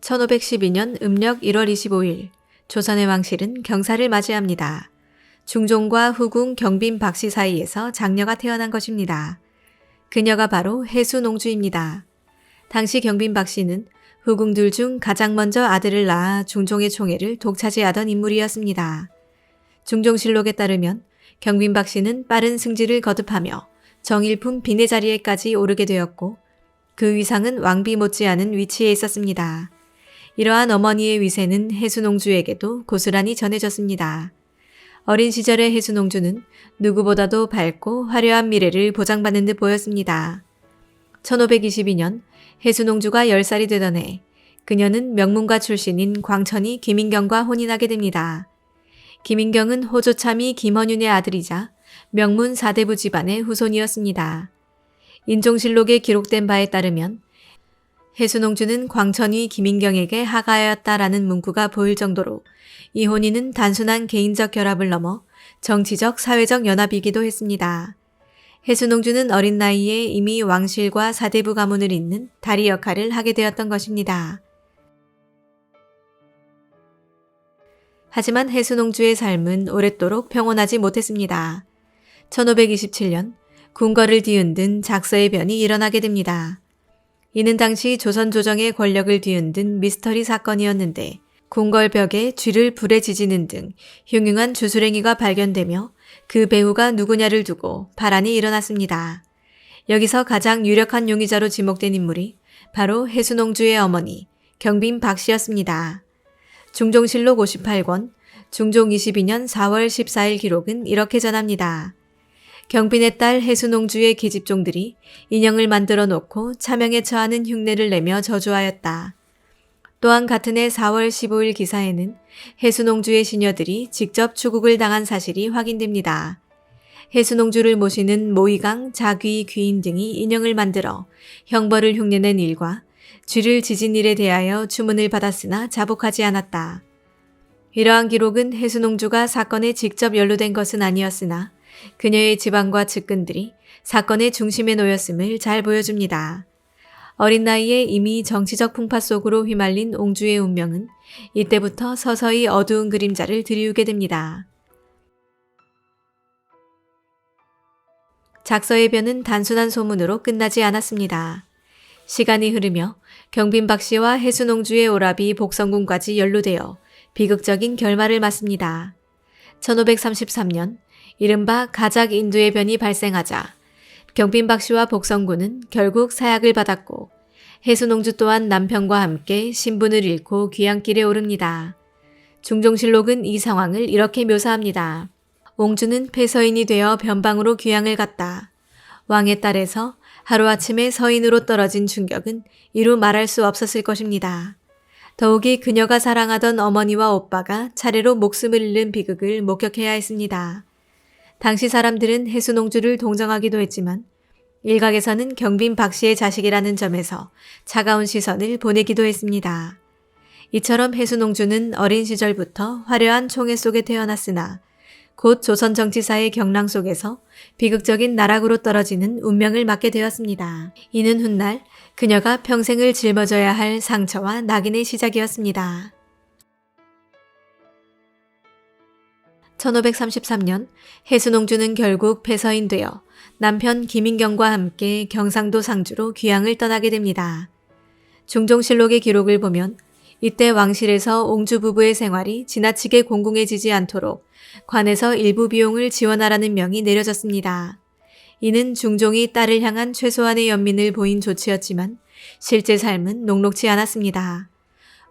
1512년 음력 1월 25일 조선의 왕실은 경사를 맞이합니다. 중종과 후궁 경빈 박씨 사이에서 장녀가 태어난 것입니다. 그녀가 바로 해수농주입니다. 당시 경빈 박씨는 후궁들 중 가장 먼저 아들을 낳아 중종의 총애를 독차지하던 인물이었습니다. 중종실록에 따르면 경빈 박씨는 빠른 승지를 거듭하며 정일품 비내 자리에까지 오르게 되었고 그 위상은 왕비 못지않은 위치에 있었습니다. 이러한 어머니의 위세는 해수농주에게도 고스란히 전해졌습니다. 어린 시절의 해수농주는 누구보다도 밝고 화려한 미래를 보장받는 듯 보였습니다. 1522년 해수농주가 10살이 되던 해 그녀는 명문가 출신인 광천이 김인경과 혼인하게 됩니다. 김인경은 호조참이 김헌윤의 아들이자 명문 사대부 집안의 후손이었습니다. 인종실록에 기록된 바에 따르면 해수농주는 광천이 김인경에게 하가하였다라는 문구가 보일 정도로 이 혼인은 단순한 개인적 결합을 넘어 정치적 사회적 연합이기도 했습니다. 해수농주는 어린 나이에 이미 왕실과 사대부 가문을 잇는 다리 역할을 하게 되었던 것입니다. 하지만 해수농주의 삶은 오랫도록 평온하지 못했습니다. 1527년 궁궐을 뒤흔든 작서의 변이 일어나게 됩니다. 이는 당시 조선 조정의 권력을 뒤흔든 미스터리 사건이었는데 궁궐벽에 쥐를 불에 지지는 등 흉흉한 주술행위가 발견되며 그 배후가 누구냐를 두고 반란이 일어났습니다. 여기서 가장 유력한 용의자로 지목된 인물이 바로 해수농주의 어머니 경빈 박 씨였습니다. 중종실록 58권 중종 22년 4월 14일 기록은 이렇게 전합니다. 경빈의 딸 해수농주의 계집종들이 인형을 만들어 놓고 차명에 처하는 흉내를 내며 저주하였다. 또한 같은 해 4월 15일 기사에는 해수농주의 시녀들이 직접 추국을 당한 사실이 확인됩니다. 해수농주를 모시는 모이강, 자귀, 귀인 등이 인형을 만들어 형벌을 흉내낸 일과 쥐를 지진 일에 대하여 주문을 받았으나 자복하지 않았다. 이러한 기록은 해수농주가 사건에 직접 연루된 것은 아니었으나 그녀의 지방과 측근들이 사건의 중심에 놓였음을 잘 보여줍니다. 어린 나이에 이미 정치적 풍파 속으로 휘말린 옹주의 운명은 이때부터 서서히 어두운 그림자를 들이우게 됩니다. 작서의 변은 단순한 소문으로 끝나지 않았습니다. 시간이 흐르며 경빈박 씨와 해수농주의 오라비 복성군까지 연루되어 비극적인 결말을 맞습니다. 1533년 이른바 가작 인두의 변이 발생하자 경빈박 씨와 복성군은 결국 사약을 받았고 해수농주 또한 남편과 함께 신분을 잃고 귀향길에 오릅니다. 중종실록은 이 상황을 이렇게 묘사합니다. 옹주는 폐서인이 되어 변방으로 귀향을 갔다. 왕의 딸에서 하루아침에 서인으로 떨어진 충격은 이루 말할 수 없었을 것입니다. 더욱이 그녀가 사랑하던 어머니와 오빠가 차례로 목숨을 잃는 비극을 목격해야 했습니다. 당시 사람들은 해수농주를 동정하기도 했지만 일각에서는 경빈 박 씨의 자식이라는 점에서 차가운 시선을 보내기도 했습니다. 이처럼 해수농주는 어린 시절부터 화려한 총애 속에 태어났으나 곧 조선 정치사의 경랑 속에서 비극적인 나락으로 떨어지는 운명을 맞게 되었습니다. 이는 훗날 그녀가 평생을 짊어져야 할 상처와 낙인의 시작이었습니다. 1533년 해수농주는 결국 폐서인 되어 남편 김인경과 함께 경상도 상주로 귀향을 떠나게 됩니다. 중종실록의 기록을 보면 이때 왕실에서 옹주 부부의 생활이 지나치게 공공해지지 않도록 관에서 일부 비용을 지원하라는 명이 내려졌습니다. 이는 중종이 딸을 향한 최소한의 연민을 보인 조치였지만 실제 삶은 녹록지 않았습니다.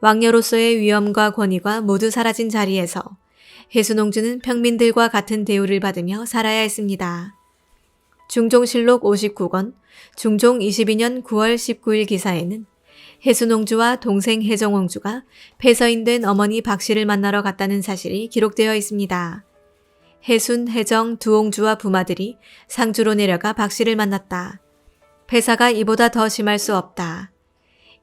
왕녀로서의 위엄과 권위가 모두 사라진 자리에서 해수농주는 평민들과 같은 대우를 받으며 살아야 했습니다. 중종실록 59권 중종 22년 9월 19일 기사에는 해수농주와 동생 해정왕주가 폐서인된 어머니 박씨를 만나러 갔다는 사실이 기록되어 있습니다. 해순, 해정 두 옹주와 부마들이 상주로 내려가 박씨를 만났다. 폐사가 이보다 더 심할 수 없다.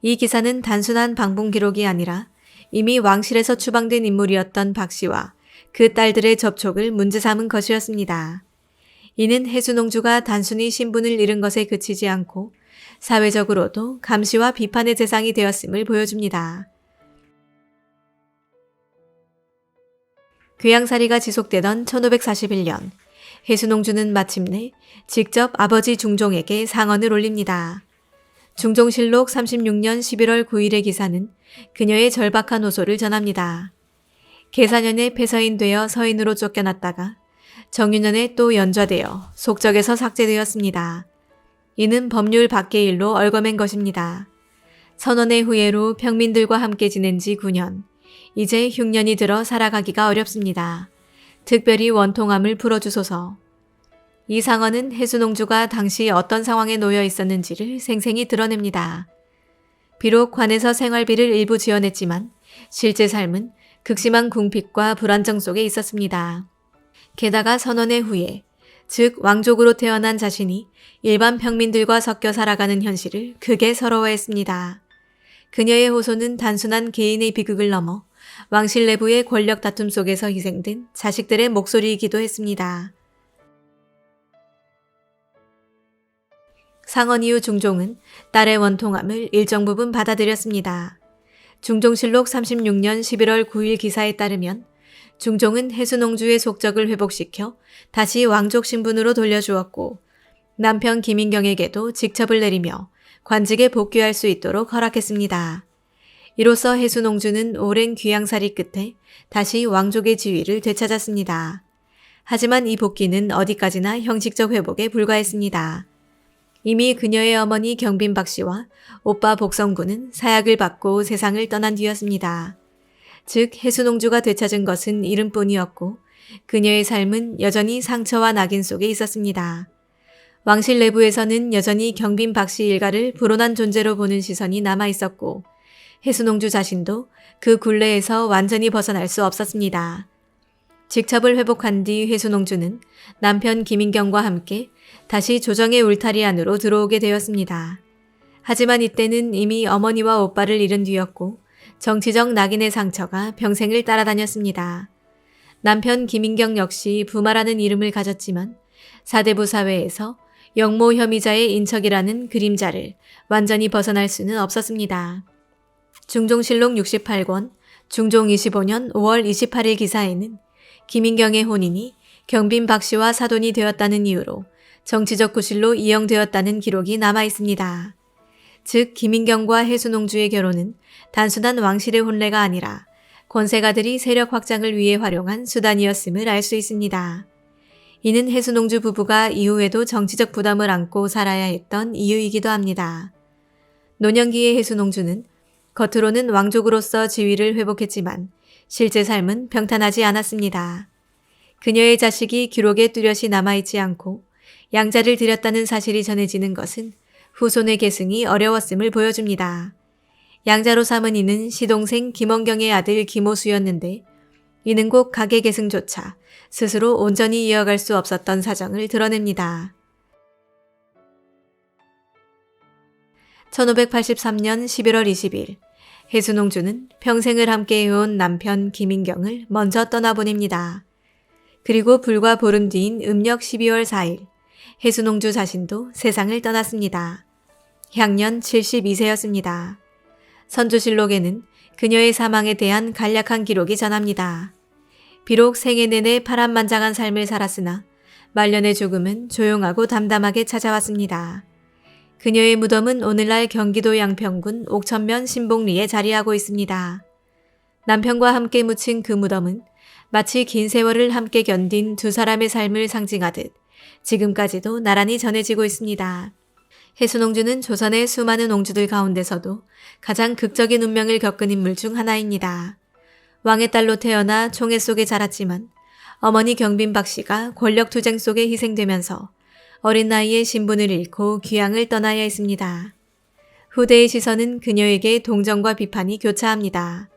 이 기사는 단순한 방문 기록이 아니라 이미 왕실에서 추방된 인물이었던 박씨와 그 딸들의 접촉을 문제 삼은 것이었습니다. 이는 해수농주가 단순히 신분을 잃은 것에 그치지 않고 사회적으로도 감시와 비판의 대상이 되었음을 보여줍니다. 귀양살이가 지속되던 1541년, 해수농주는 마침내 직접 아버지 중종에게 상언을 올립니다. 중종실록 36년 11월 9일의 기사는 그녀의 절박한 호소를 전합니다. 계사년에 폐서인 되어 서인으로 쫓겨났다가 정유년에 또 연좌되어 속적에서 삭제되었습니다. 이는 법률 밖의 일로 얽어맨 것입니다. 선원의 후예로 평민들과 함께 지낸 지 9년, 이제 흉년이 들어 살아가기가 어렵습니다. 특별히 원통함을 풀어주소서. 이 상언은 해수농주가 당시 어떤 상황에 놓여 있었는지를 생생히 드러냅니다. 비록 관에서 생활비를 일부 지원했지만 실제 삶은 극심한 궁핍과 불안정 속에 있었습니다. 게다가 선원의 후예, 즉 왕족으로 태어난 자신이 일반 평민들과 섞여 살아가는 현실을 크게 서러워했습니다. 그녀의 호소는 단순한 개인의 비극을 넘어 왕실 내부의 권력 다툼 속에서 희생된 자식들의 목소리이기도 했습니다. 상언 이후 중종은 딸의 원통함을 일정 부분 받아들였습니다. 중종실록 36년 11월 9일 기사에 따르면 중종은 해수농주의 속적을 회복시켜 다시 왕족 신분으로 돌려주었고 남편 김인경에게도 직첩을 내리며 관직에 복귀할 수 있도록 허락했습니다. 이로써 해수농주는 오랜 귀양살이 끝에 다시 왕족의 지위를 되찾았습니다. 하지만 이 복귀는 어디까지나 형식적 회복에 불과했습니다. 이미 그녀의 어머니 경빈박 씨와 오빠 복성군은 사약을 받고 세상을 떠난 뒤였습니다. 즉 해수농주가 되찾은 것은 이름뿐이었고 그녀의 삶은 여전히 상처와 낙인 속에 있었습니다. 왕실 내부에서는 여전히 경빈 박 씨 일가를 불온한 존재로 보는 시선이 남아 있었고 해수농주 자신도 그 굴레에서 완전히 벗어날 수 없었습니다. 직첩을 회복한 뒤 해수농주는 남편 김인경과 함께 다시 조정의 울타리 안으로 들어오게 되었습니다. 하지만 이때는 이미 어머니와 오빠를 잃은 뒤였고 정치적 낙인의 상처가 평생을 따라다녔습니다. 남편 김인경 역시 부마라는 이름을 가졌지만 사대부 사회에서 영모 혐의자의 인척이라는 그림자를 완전히 벗어날 수는 없었습니다. 중종실록 68권 중종 25년 5월 28일 기사에는 김인경의 혼인이 경빈 박 씨와 사돈이 되었다는 이유로 정치적 구실로 이용되었다는 기록이 남아 있습니다. 즉 김인경과 해수농주의 결혼은 단순한 왕실의 혼례가 아니라 권세가들이 세력 확장을 위해 활용한 수단이었음을 알 수 있습니다. 이는 해수농주 부부가 이후에도 정치적 부담을 안고 살아야 했던 이유이기도 합니다. 노년기의 해수농주는 겉으로는 왕족으로서 지위를 회복했지만 실제 삶은 평탄하지 않았습니다. 그녀의 자식이 기록에 뚜렷이 남아있지 않고 양자를 들였다는 사실이 전해지는 것은 후손의 계승이 어려웠음을 보여줍니다. 양자로 삼은 이는 시동생 김원경의 아들 김호수였는데 이는 곧 가계 계승조차 스스로 온전히 이어갈 수 없었던 사정을 드러냅니다. 1583년 11월 20일 해수농주는 평생을 함께 해온 남편 김인경을 먼저 떠나보냅니다. 그리고 불과 보름 뒤인 음력 12월 4일 해수농주 자신도 세상을 떠났습니다. 향년 72세였습니다. 선조실록에는 그녀의 사망에 대한 간략한 기록이 전합니다. 비록 생애 내내 파란만장한 삶을 살았으나 말년의 죽음은 조용하고 담담하게 찾아왔습니다. 그녀의 무덤은 오늘날 경기도 양평군 옥천면 신봉리에 자리하고 있습니다. 남편과 함께 묻힌 그 무덤은 마치 긴 세월을 함께 견딘 두 사람의 삶을 상징하듯 지금까지도 나란히 전해지고 있습니다. 해수농주는 조선의 수많은 농주들 가운데서도 가장 극적인 운명을 겪은 인물 중 하나입니다. 왕의 딸로 태어나 총애 속에 자랐지만 어머니 경빈박 씨가 권력 투쟁 속에 희생되면서 어린 나이에 신분을 잃고 귀향을 떠나야 했습니다. 후대의 시선은 그녀에게 동정과 비판이 교차합니다.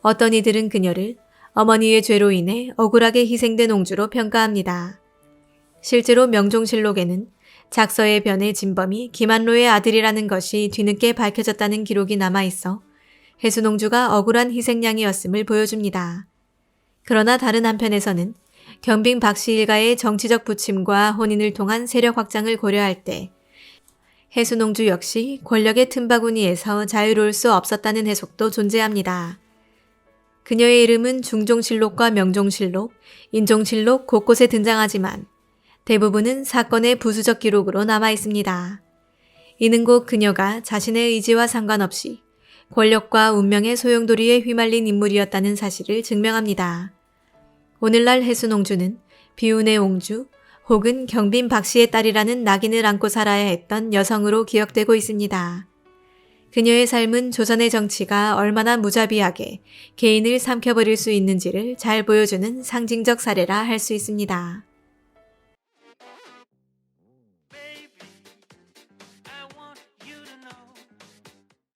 어떤 이들은 그녀를 어머니의 죄로 인해 억울하게 희생된 옹주로 평가합니다. 실제로 명종실록에는 작서의 변의 진범이 김한로의 아들이라는 것이 뒤늦게 밝혀졌다는 기록이 남아 있어 해수농주가 억울한 희생양이었음을 보여줍니다. 그러나 다른 한편에서는 경빈 박씨 일가의 정치적 부침과 혼인을 통한 세력 확장을 고려할 때 해수농주 역시 권력의 틈바구니에서 자유로울 수 없었다는 해석도 존재합니다. 그녀의 이름은 중종실록과 명종실록, 인종실록 곳곳에 등장하지만 대부분은 사건의 부수적 기록으로 남아 있습니다. 이는 곧 그녀가 자신의 의지와 상관없이 권력과 운명의 소용돌이에 휘말린 인물이었다는 사실을 증명합니다. 오늘날 해순옹주는 비운의 옹주 혹은 경빈 박씨의 딸이라는 낙인을 안고 살아야 했던 여성으로 기억되고 있습니다. 그녀의 삶은 조선의 정치가 얼마나 무자비하게 개인을 삼켜버릴 수 있는지를 잘 보여주는 상징적 사례라 할 수 있습니다.